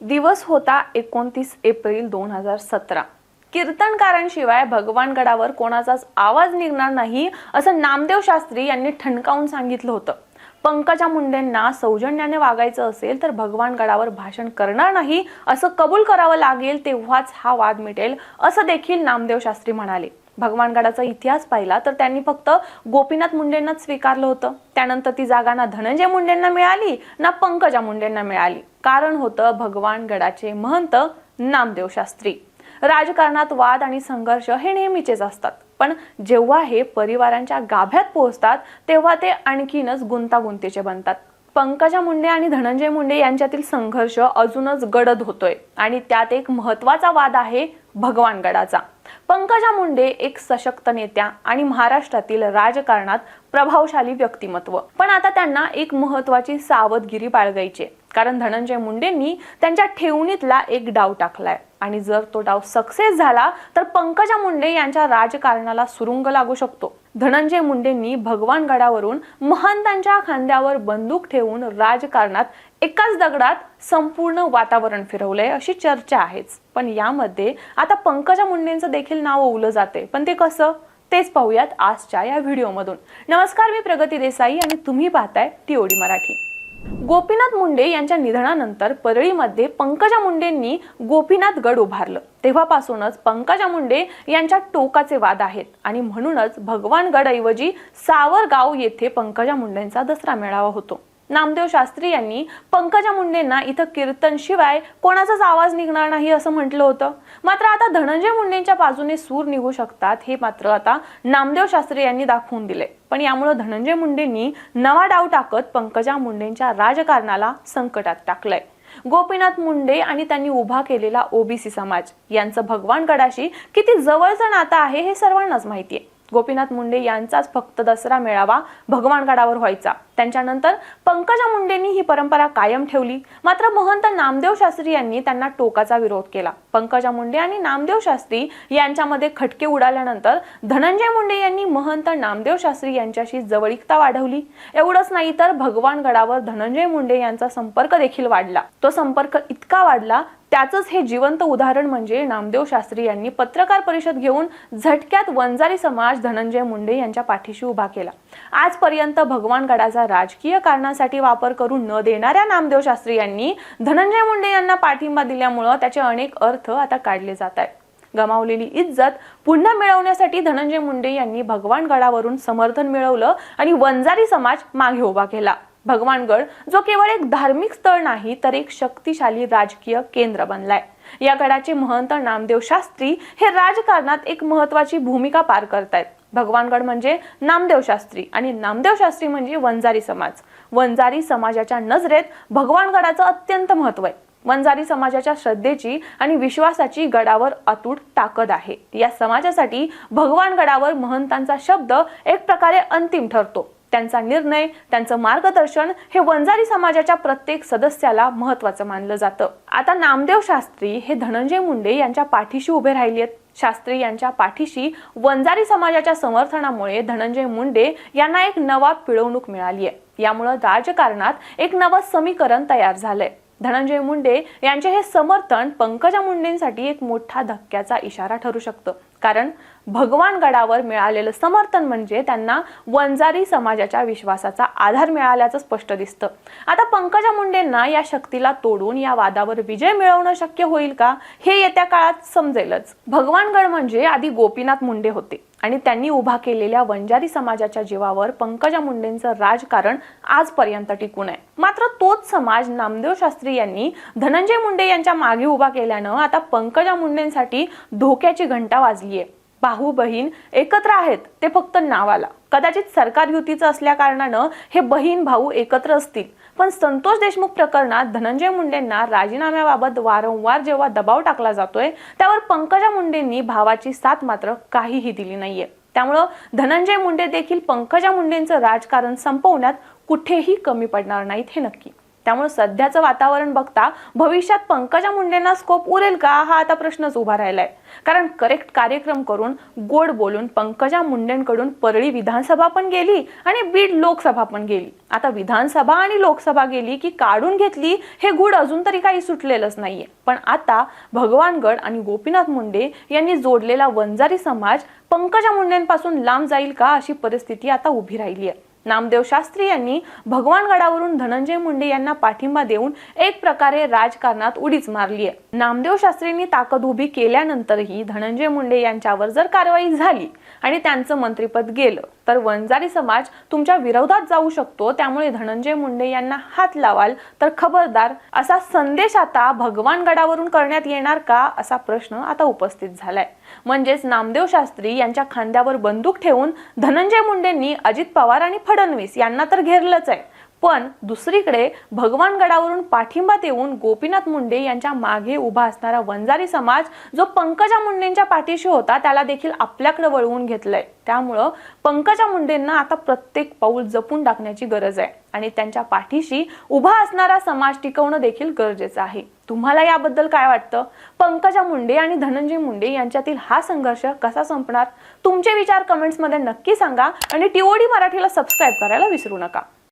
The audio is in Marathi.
दिवस होता एकोणतीस एप्रिल दोन हजार सतरा. कीर्तनकारांशिवाय भगवानगडावर कोणाचाच आवाज निघणार नाही असं नामदेव शास्त्री यांनी ठणकावून सांगितलं होतं. पंकजा मुंडेंना सौजन्याने वागायचं असेल तर भगवानगडावर भाषण करणार नाही असं कबूल करावं लागेल तेव्हाच हा वाद मिटेल असं देखील नामदेव शास्त्री म्हणाले. भगवानगडाचा इतिहास पाहिला तर त्यांनी फक्त गोपीनाथ मुंडेंनाच स्वीकारलं होतं. त्यानंतर ती जागा ना धनंजय मुंडेंना मिळाली ना पंकजा मुंडेंना मिळाली. कारण होतं भगवानगडाचे महंत नामदेव शास्त्री. राजकारणात वाद आणि संघर्ष हे नेहमीचेच असतात. पण जेव्हा हे परिवारांच्या गाभ्यात पोहोचतात तेव्हा ते आणखीनच गुंतागुंतीचे बनतात. पंकजा मुंडे आणि धनंजय मुंडे यांच्यातील संघर्ष अजूनच गडद होतोय. आणि त्यात एक महत्त्वाचा वाद आहे भगवानगडाचा. पंकजा मुंडे एक सशक्त नेत्या आणि महाराष्ट्रातील राजकारणात प्रभावशाली व्यक्तिमत्व. पण आता त्यांना एक महत्वाची सावधगिरी बाळगायची कारण धनंजय मुंडेंनी त्यांच्या ठेवणीतला एक डाव टाकलाय. आणि जर तो डाव सक्सेस झाला तर पंकजा मुंडे यांच्या राजकारणाला सुरुंग लागू शकतो. धनंजय मुंडेंनी भगवानगडावरून महंतांच्या खांद्यावर बंदूक ठेवून राजकारणात एकाच दगडात संपूर्ण वातावरण फिरवलंय अशी चर्चा आहेच. पण यामध्ये आता पंकजा मुंडेंचं देखील नाव ओवलं जाते पण ते कसं? तेच पाहूयात आजच्या या व्हिडिओमधून. नमस्कार मी प्रगती देसाई आणि तुम्ही पाहताय टीओडी मराठी. गोपीनाथ मुंडे यांच्या निधनानंतर परळीमध्ये पंकजा मुंडेंनी गोपीनाथ गड उभारलं. तेव्हापासूनच पंकजा मुंडे यांच्या टोकाचे वाद आहेत आणि म्हणूनच भगवान गडऐवजी सावरगाव येथे पंकजा मुंडेंचा दसरा मेळावा होतो. नामदेव शास्त्री यांनी पंकजा मुंडेंना इथं कीर्तन शिवाय कोणाचाच आवाज निघणार नाही असं म्हटलं होतं. मात्र आता धनंजय मुंडेंच्या बाजूने सूर निघू शकतात हे मात्र आता नामदेव शास्त्री यांनी दाखवून दिले. पण यामुळे धनंजय मुंडेंनी नवा डाव टाकत पंकजा मुंडेंच्या राजकारणाला संकटात टाकलंय. गोपीनाथ मुंडे आणि त्यांनी उभा केलेला ओबीसी समाज यांचं भगवानगडाशी किती जवळचं नातं आहे हे सर्वांनाच माहिती आहे गोपीनाथ मुंडे यांचाच फक्त दसरा मेळावा भगवानगडावर व्हायचा. त्यांच्यानंतर पंकजा मुंडेंनी ही परंपरा कायम ठेवली. मात्र महंत नामदेव शास्त्री यांनी त्यांना टोकाचा विरोध केला. पंकजा मुंडे आणि नामदेव शास्त्री यांच्यामध्ये खटके उडाल्यानंतर धनंजय मुंडे यांनी महंत नामदेव शास्त्री यांच्याशी जवळीकता वाढवली. एवढंच नाही तर भगवानगडावर धनंजय मुंडे यांचा संपर्क देखील वाढला. तो संपर्क इतका वाढला त्याचंच हे जिवंत उदाहरण म्हणजे नामदेव शास्त्री यांनी पत्रकार परिषद घेऊन झटक्यात वंजारी समाज धनंजय मुंडे यांच्या पाठीशी उभा केला. आजपर्यंत भगवानगडाचा राजकीय कारणासाठी वापर करू न देणाऱ्या नामदेव शास्त्री यांनी धनंजय मुंडे यांना पाठिंबा दिल्यामुळं त्याचे अनेक अर्थ आता काढले जात आहेत. गमावलेली इज्जत पुन्हा मिळवण्यासाठी धनंजय मुंडे यांनी भगवानगडावरून समर्थन मिळवलं आणि वंजारी समाज मागे उभा केला. भगवानगड जो केवळ एक धार्मिक स्थळ नाही तर एक शक्तिशाली राजकीय केंद्र बनलाय. या गडाचे महंत नामदेव शास्त्री हे राजकारणात एक महत्वाची भूमिका पार करतायत. भगवानगड म्हणजे नामदेव शास्त्री आणि नामदेव शास्त्री म्हणजे वंजारी समाज. वंजारी समाजाच्या नजरेत भगवानगडाचं अत्यंत महत्त्व आहे. वंजारी समाजाच्या श्रद्धेची आणि विश्वासाची गडावर अतूट ताकद आहे. या समाजासाठी भगवानगडावर महंतांचा शब्द एक प्रकारे अंतिम ठरतो. त्यांचा निर्णय त्यांचं मार्गदर्शन हे वंजारी समाजाच्या प्रत्येक सदस्याला महत्वाचं मानलं जातं. आता नामदेव शास्त्री हे धनंजय मुंडे यांच्या पाठीशी उभे राहिले आहेत. शास्त्री यांच्या पाठीशी वंजारी समाजाच्या समर्थनामुळे धनंजय मुंडे यांना एक नवा पिळवणूक मिळाली आहे. यामुळं राजकारणात एक नवं समीकरण तयार झालंय. धनंजय मुंडे यांचे हे समर्थन पंकजा मुंडेंसाठी एक मोठा धक्क्याचा इशारा ठरू शकतं. कारण भगवान गडावर मिळालेलं समर्थन म्हणजे त्यांना वंजारी समाजाच्या विश्वासाचा आधार मिळाल्याचं स्पष्ट दिसतं. आता पंकजा मुंडेंना या शक्तीला तोडून या वादावर विजय मिळवणं शक्य होईल का हे येत्या काळात समजेलच. भगवानगड म्हणजे आधी गोपीनाथ मुंडे होते. आणि त्यांनी उभा केलेल्या वंजारी समाजाच्या जीवावर पंकजा मुंडेंचं राजकारण आजपर्यंत टिकून आहे. मात्र तोच समाज नामदेव शास्त्री यांनी धनंजय मुंडे यांच्या मागे उभा केल्यानं आता पंकजा मुंडेंसाठी धोक्याची घंटा वाजली आहे भाऊ बहीण एकत्र आहेत ते फक्त नावाला. कदाचित सरकार युतीचं असल्या कारणानं हे बहीण भाऊ एकत्र असतील. पण संतोष देशमुख प्रकरणात धनंजय मुंडेंना राजीनाम्याबाबत वारंवार जेव्हा दबाव टाकला जातोय त्यावर पंकजा मुंडेंनी भावाची साथ मात्र काहीही दिली नाहीये. त्यामुळं धनंजय मुंडे देखील पंकजा मुंडेंचं राजकारण संपवण्यात कुठेही कमी पडणार नाहीत हे नक्की. त्यामुळे सध्याचं वातावरण बघता भविष्यात पंकजा मुंडेंना स्कोप उरेल का? हा आता प्रश्नच उभा राहिलाय. कारण करेक्ट कार्यक्रम करून गोड बोलून पंकजा मुंडेंकडून परळी विधानसभा पण गेली आणि बीड लोकसभा पण गेली. आता विधानसभा आणि लोकसभा गेली की काढून घेतली हे गुड अजून तरी काही सुटलेलंच नाहीये. पण आता भगवानगड आणि गोपीनाथ मुंडे यांनी जोडलेला वंजारी समाज पंकजा मुंडेंपासून लांब जाईल का अशी परिस्थिती आता उभी राहिली आहे नामदेव शास्त्री यांनी भगवानगडावरून धनंजय मुंडे यांना पाठिंबा देऊन एक प्रकारे राजकारणात उडीच मारली आहे. नामदेव शास्त्रींनी ताकद उभी केल्यानंतरही धनंजय मुंडे यांच्यावर जर कारवाई झाली आणि त्यांचं मंत्रिपद गेलं तर वंजारी समाज तुमच्या विरोधात जाऊ शकतो त्यामुळे धनंजय मुंडे यांना हात लावाल तर खबरदार असा संदेश आता भगवानगडावरून करण्यात येणार का असा प्रश्न आता उपस्थित झालाय. म्हणजेच नामदेव शास्त्री यांच्या खांद्यावर बंदूक ठेवून धनंजय मुंडेंनी अजित पवार आणि फडणवीस यांना तर घेरलंच आहे. पण दुसरीकडे भगवानगडावरून पाठिंबा देऊन गोपीनाथ मुंडे यांच्या मागे उभा असणारा वंजारी समाज जो पंकजा मुंडेंच्या पाठीशी होता त्याला देखील आपल्याकडे वळवून घेतलंय. त्यामुळं पंकजा मुंडेंना आता प्रत्येक पाऊल जपून टाकण्याची गरज आहे आणि त्यांच्या पाठीशी उभा असणारा समाज टिकवणं देखील गरजेचं आहे. तुम्हाला याबद्दल काय वाटतं? पंकजा मुंडे आणि धनंजय मुंडे यांच्यातील हा संघर्ष कसा संपणार? तुमचे विचार कमेंट्समध्ये नक्की सांगा आणि टीओडी मराठीला सबस्क्राईब करायला विसरू नका.